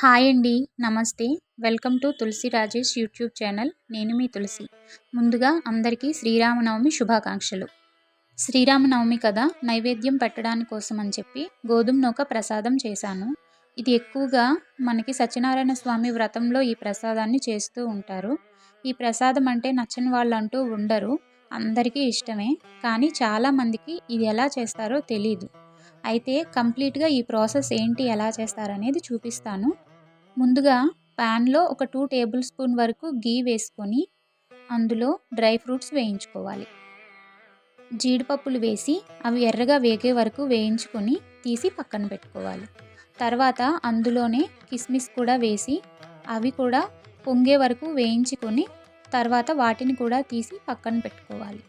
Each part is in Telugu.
హాయ్ అండి నమస్తే. Welcome to Tulasi Rajesh YouTube channel. నేను మీ తులసి. ముందుగా అందరికీ శ్రీరామనవమి శుభాకాంక్షలు. శ్రీరామనవమి కదా నైవేద్యం పెట్టడాని కోసం అని చెప్పి గోధుమ నూక ప్రసాదం చేశాను. ఇది ఎక్కువగా మనకి సత్యనారాయణ స్వామి వ్రతంలో ఈ ప్రసాదాన్ని చేస్తూ ఉంటారు. ఈ ప్రసాదం అంటే నచ్చని వాళ్ళు అంటూ ఉండరు. అందరికీ ఇష్టమే. కానీ చాలామందికి ఇది ఎలా చేస్తారో తెలీదు. అయితే కంప్లీట్గా ఈ ప్రాసెస్ ఏంటి ఎలా చేస్తారనేది చూపిస్తాను. ముందుగా ప్యాన్లో ఒక టూ టేబుల్ స్పూన్ వరకు గీ వేసుకొని అందులో డ్రై ఫ్రూట్స్ వేయించుకోవాలి. జీడిపప్పులు వేసి అవి ఎర్రగా వేగే వరకు వేయించుకొని తీసి పక్కన పెట్టుకోవాలి. తర్వాత అందులోనే కిస్మిస్ కూడా వేసి అవి కూడా పొంగే వరకు వేయించుకొని తర్వాత వాటిని కూడా తీసి పక్కన పెట్టుకోవాలి.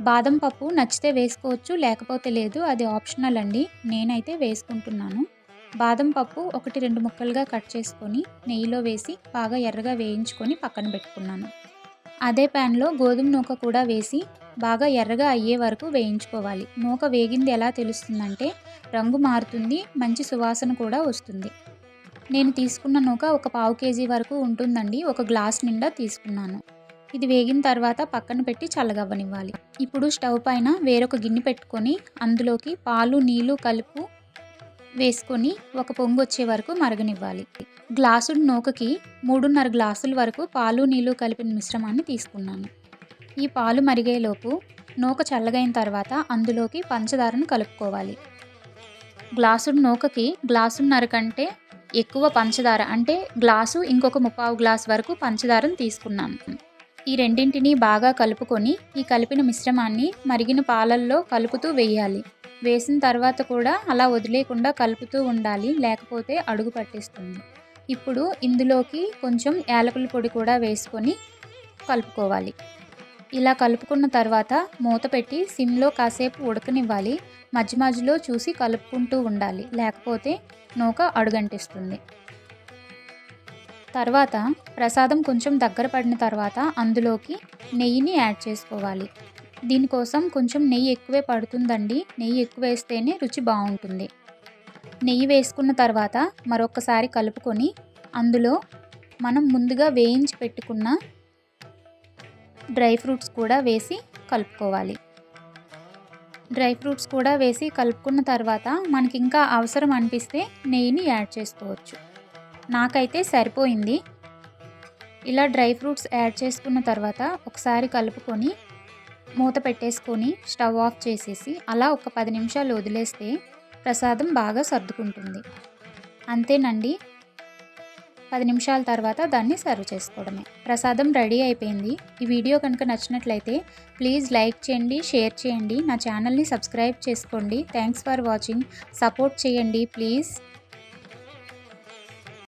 బాదం పప్పు నచ్చితే వేసుకోవచ్చు లేకపోతే లేదు అది ఆప్షనల్ అండి. నేనైతే వేసుకుంటున్నాను. బాదం పప్పు ఒకటి రెండు ముక్కలుగా కట్ చేసుకొని నెయ్యిలో వేసి బాగా ఎర్రగా వేయించుకొని పక్కన పెట్టుకున్నాను. అదే ప్యాన్లో గోధుమ నూక కూడా వేసి బాగా ఎర్రగా అయ్యే వరకు వేయించుకోవాలి. నూక వేగింది ఎలా తెలుస్తుందంటే రంగు మారుతుంది మంచి సువాసన కూడా వస్తుంది. నేను తీసుకున్న నూక ఒక పావు కేజీ వరకు ఉంటుందండి ఒక గ్లాస్ నిండా తీసుకున్నాను. ఇది వేగిన తర్వాత పక్కన పెట్టి చల్లగవ్వనివ్వాలి. ఇప్పుడు స్టవ్ పైన వేరొక గిన్నె పెట్టుకొని అందులోకి పాలు నీళ్ళు కలుపు వేసుకొని ఒక పొంగు వచ్చే వరకు మరగనివ్వాలి. గ్లాసుడు నూకకి మూడున్నర గ్లాసుల వరకు పాలు నీళ్ళు కలిపిన మిశ్రమాన్ని తీసుకున్నాను. ఈ పాలు మరిగేలోపు నూక చల్లగైన తర్వాత అందులోకి పంచదారను కలుపుకోవాలి. గ్లాసుడు నూకకి గ్లాసున్నర కంటే ఎక్కువ పంచదార అంటే గ్లాసు ఇంకొక ముప్పావు గ్లాస్ వరకు పంచదారను తీసుకున్నాను. ఈ రెండింటిని బాగా కలుపుకొని ఈ కలిపిన మిశ్రమాన్ని మరిగిన పాలల్లో కలుపుతూ వేయాలి. వేసిన తర్వాత కూడా అలా వదిలేకుండా కలుపుతూ ఉండాలి లేకపోతే అడుగు పట్టేస్తుంది. ఇప్పుడు ఇందులోకి కొంచెం యాలకుల పొడి కూడా వేసుకొని కలుపుకోవాలి. ఇలా కలుపుకున్న తర్వాత మూత పెట్టి సిమ్లో కాసేపు ఉడకనివ్వాలి. మధ్య మధ్యలో చూసి కలుపుకుంటూ ఉండాలి లేకపోతే నూక అడుగంటిస్తుంది. తర్వాత ప్రసాదం కొంచెం దగ్గర పడిన తర్వాత అందులోకి నెయ్యిని యాడ్ చేసుకోవాలి. దీనికోసం కొంచెం నెయ్యి ఎక్కువే పడుతుందండి. నెయ్యి ఎక్కువ వేస్తేనే రుచి బాగుంటుంది. నెయ్యి వేసుకున్న తర్వాత మరొకసారి కలుపుకొని అందులో మనం ముందుగా వేయించి పెట్టుకున్న డ్రై ఫ్రూట్స్ కూడా వేసి కలుపుకోవాలి. డ్రై ఫ్రూట్స్ కూడా వేసి కలుపుకున్న తర్వాత మనకి ఇంకా అవసరం అనిపిస్తే నెయ్యిని యాడ్ చేసుకోవచ్చు. నాకైతే సరిపోయింది. ఇలా డ్రై ఫ్రూట్స్ యాడ్ చేసుకున్న తర్వాత ఒకసారి కలుపుకొని మూత పెట్టేసుకొని స్టవ్ ఆఫ్ చేసేసి అలా ఒక పది నిమిషాలు వదిలేస్తే ప్రసాదం బాగా సర్దుకుంటుంది. అంతేనండి. పది నిమిషాల తర్వాత దాన్ని సర్వ్ చేసుకోవడమే. ప్రసాదం రెడీ అయిపోయింది. ఈ వీడియో కనుక నచ్చినట్లయితే ప్లీజ్ లైక్ చేయండి షేర్ చేయండి. నా ఛానల్ని సబ్స్క్రైబ్ చేసుకోండి. Thanks for watching. సపోర్ట్ చేయండి ప్లీజ్.